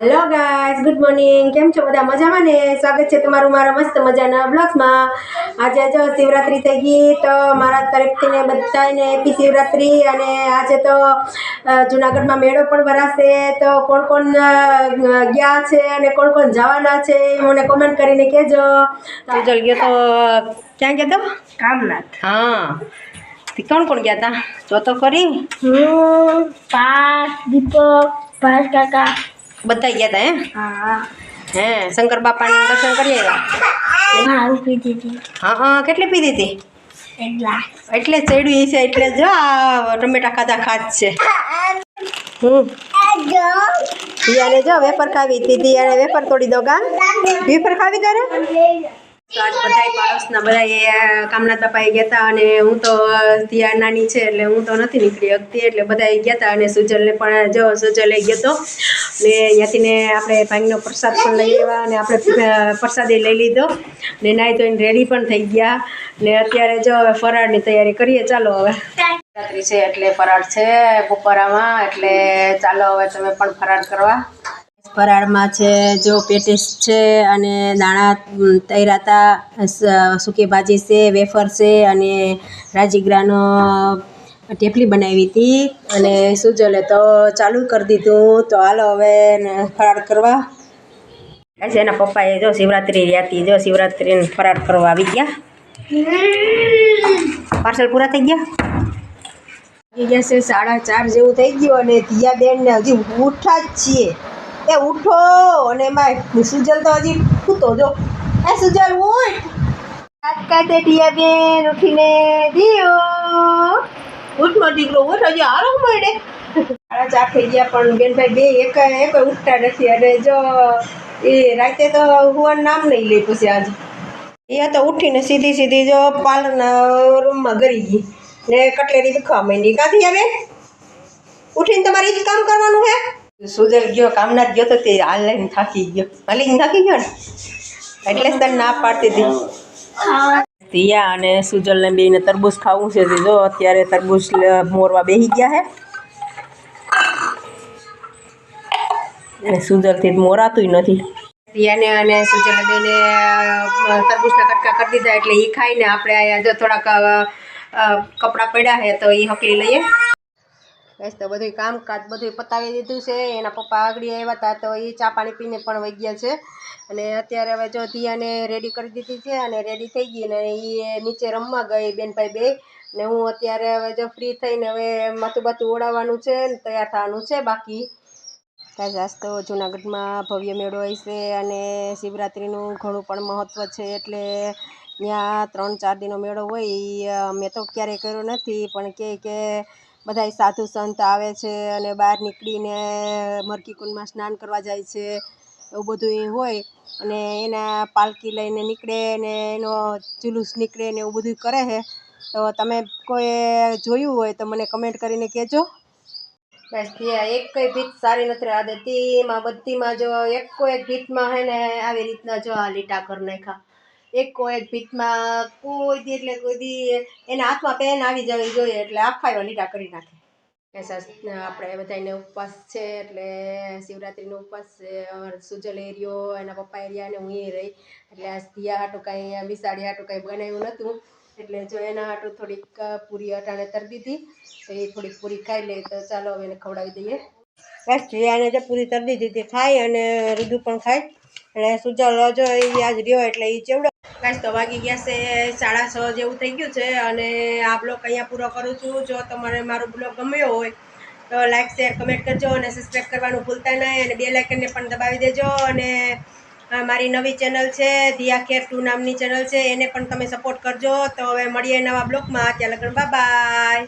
Hello guys good morning કેમ છો બધા? મજામાં ને? સ્વાગત છે તમારું મારા મસ્ત મજાના બ્લોગ્સમાં આજે જો શિવરાત્રિ થઈ ગઈ તો મારા તરફથી ને બધાને હેપી શિવરાત્રી. અને આજે તો જુનાગઢમાં મેળો પણ ભરાશે. તો કોણ કોણ ગયા છે અને કોણ કોણ જવાના છે મને કોમેન્ટ કરીને કહેજો. જલ ગયો તો ક્યાં ગયો તો? કામનાથ. હા. કોણ કોણ ગયા હતા જો તો કરી હું પાસ દીપક ભાસ કાકા. બધા ગયા હતા હે. શંકર બાપાના દર્શન કરી આવ્યા? હા હા કેટલી પીધી હતી એટલે ચડ્યું છે એટલે જો આ ટમેટા ખાધા ખાત છે. હમ. દિયાને જો વેફર ખાવી દીધી દિયાને વેફર તોડી દો ગા. વેફર ખાવી તારે? આજ બધાય પાડોશના બધા કામના બાપાએ ગયા હતા અને હું તો ત્યાં નાની છે એટલે હું તો નથી નીકળી શકતી એટલે બધા ગયા હતા અને સુજલને પણ જો સુજલે ગયો હતો ને ત્યાંથી ને આપણે ભાઈનો પ્રસાદ પણ લઈ લેવા અને આપણે પ્રસાદે લઈ લીધો. ને નાહી ધોઈને રેડી પણ થઈ ગયા. ને અત્યારે જો હવે ફરાળની તૈયારી કરીએ. ચાલો હવે. રાત્રિ છે એટલે ફરાળ છે બપોરામાં એટલે ચાલો હવે તમે પણ ફરાળ કરવા. ફરાળમાં છે જો પેટીસ છે અને દાણા તૈરાતા સૂકી ભાજી છે વેફર છે અને રાજગરાનો ઢેપલી બનાવી હતી અને સુજલે તો ચાલુ કરી દીધું. તો હાલો હવે ફરાળ કરવા. આજે એના પપ્પાએ જો શિવરાત્રિ હતી જો શિવરાત્રિને ફરાળ કરવા આવી ગયા. પાર્સલ પૂરા થઈ ગયા? થઈ ગયા છે સાડા ચાર જેવું થઈ ગયું અને ધીયા બેનને હજી ઉઠા જ છીએ. એ ઉઠો અને એમાં સુજલ તો હજી સૂતો જો. એ સુજલ ઉઠ. કાતે ટીયા બેન ઉઠીને દિયો ઉઠ દીકરો ઉઠો જે હારો મળે સાડા ચાર થઈ ગયા પણ બેનભાઈ બે એક એક ઉઠતા નથી. અને જો એ રાતે તો હુવાનું નામ નહીં લે પછી આજે. એ તો ઉઠીને સીધી સીધી જો પાર્લરના રૂમમાં ગરી ગઈ. ને કટલેરી દુખવા માંડી. કાંથી આવે? ઉઠીને તમારે ઈ જ કામ કરવાનું હે? સુજલ ગયો કામના જ ગયો તો તે હાલ લઈને થાકી ગયો. હાલીને થાકી ગયો ને? એટલે જ તને ના પાડતી હતી. તિયા અને સુજલને બેને તરબૂચ ખાવું છે જો અત્યારે તરબૂચ મોરવા બેસી ગયા હે. અને સુજલથી મોરાતુંય નથી. તિયાને અને સુજલ બેને તરબૂચના કટકા કરી દીધા એટલે એ ખાઈને આપણે અહીંયા જો થોડાક કપડાં પડ્યા છે તો એ હકલી લઈએ. બસ તો બધું કામકાજ બધું પતાવી દીધું છે. એના પપ્પા આગળ આવ્યા હતા તો એ ચા પાણી પીને પણ વહી ગયા છે. અને અત્યારે હવે જો ધિયાને રેડી કરી દીધી છે અને રેડી થઈ ગઈ ને એ નીચે રમવા ગઈ બેનભાઈ બે. ને હું અત્યારે હવે જો ફ્રી થઈને હવે માથું બાથું ઓળાવવાનું છે ને તૈયાર થવાનું છે બાકી. કાંઈ તો જુનાગઢમાં ભવ્ય મેળો હોય છે અને શિવરાત્રિનું ઘણું પણ મહત્ત્વ છે એટલે ત્યાં ત્રણ ચાર દિનો મેળો હોય મેં તો ક્યારેય કર્યો નથી. પણ કહે કે બધાય સાધુ સંત આવે છે અને બહાર નીકળીને મરકી કુંડમાં સ્નાન કરવા જાય છે, એવું બધું હોય. અને એના પાલકી લઈને નીકળે ને એનો જુલુસ નીકળે ને એવું બધું કરે છે. તો તમે કોઈ જોયું હોય તો મને કમેન્ટ કરીને કહેજો. બસ, ત્યાં એક કઈ ભીત સારી નથી આ એમાં બધીમાં જો એકો એક ભીતમાં હે ને આવી રીતના જો આ લીટા કરી નાખ્યા. એકો એક ભીતમાં કોઈ દી એટલે કોઈ દી એના હાથમાં પેન આવી જવી જોઈએ એટલે આખા એવા લીટા કરી નાખે. આપણે બધાને ઉપવાસ છે એટલે શિવરાત્રિનો ઉપવાસ છે સુજલ એરિયો એના પપ્પા એરિયા અને હું એ રહી. એટલે આ દિયા હાટું કાંઈ બિસાડી હાટું કાંઈ બનાવ્યું નહોતું. એટલે જો એના હાટું થોડીક પૂરી અટાણે તરી દીધી તો એ થોડીક પૂરી ખાઈ લે તો ચાલો હવે એને ખવડાવી દઈએ. બસ જીયાને જે પૂરી તરી દીધી ખાય અને રુદુ પણ ખાય અને સુજા જો એ આજ રહ્યો એટલે એ ચેવડો. બસ તો વાગી ગયા છે સાડા છ જેવું થઈ ગયું છે અને આ બ્લોગ અહીંયા પૂરો કરું છું. જો તમારે મારો બ્લોગ ગમ્યો હોય તો લાઈક, શેર, કમેન્ટ કરજો અને સબસ્ક્રાઈબ કરવાનું ભૂલતા નહીં અને બે લાઇકનને પણ દબાવી દેજો. અને મારી નવી ચેનલ છે, દિયા ખેર ટુ નામની ચેનલ છે, એને પણ તમે સપોર્ટ કરજો. તો હવે મળીએ નવા બ્લોગમાં. ત્યાં લગ્ન બાય